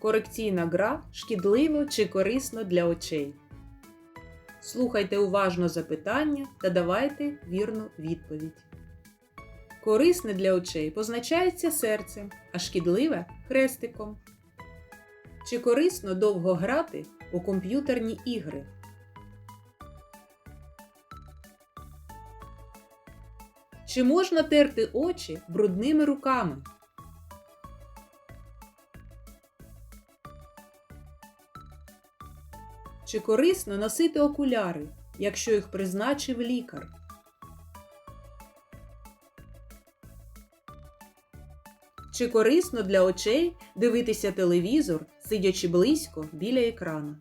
Корекційна гра шкідливо чи корисно для очей. Слухайте уважно запитання та давайте вірну відповідь. Корисне для очей позначається серцем, а шкідливе хрестиком. Чи корисно довго грати у комп'ютерні ігри? Чи можна терти очі брудними руками? Чи корисно носити окуляри, якщо їх призначив лікар? Чи корисно для очей дивитися телевізор, сидячи близько біля екрану?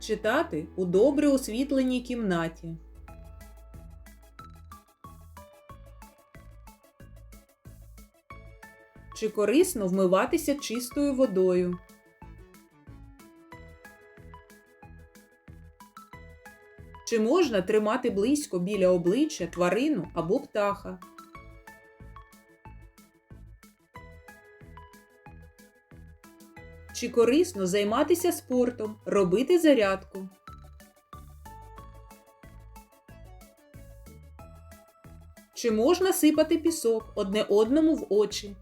Читати у добре освітленій кімнаті. Чи корисно вмиватися чистою водою? Чи можна тримати близько біля обличчя тварину або птаха? Чи корисно займатися спортом, робити зарядку? Чи можна сипати пісок одне одному в очі?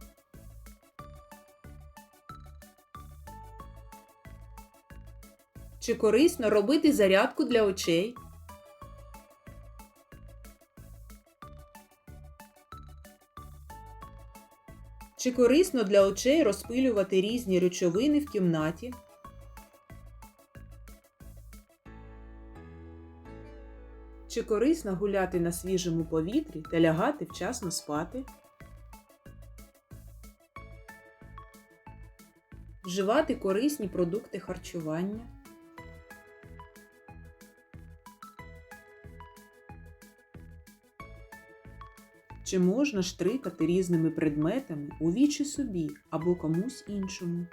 Чи корисно робити зарядку для очей? Чи корисно для очей розпилювати різні речовини в кімнаті? Чи корисно гуляти на свіжому повітрі та лягати вчасно спати? Вживати корисні продукти харчування? Чи можна штрикати різними предметами у вічі собі або комусь іншому?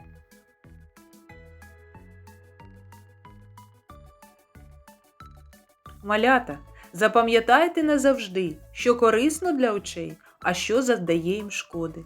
Малята, запам'ятайте назавжди, що корисно для очей, а що завдає їм шкоди.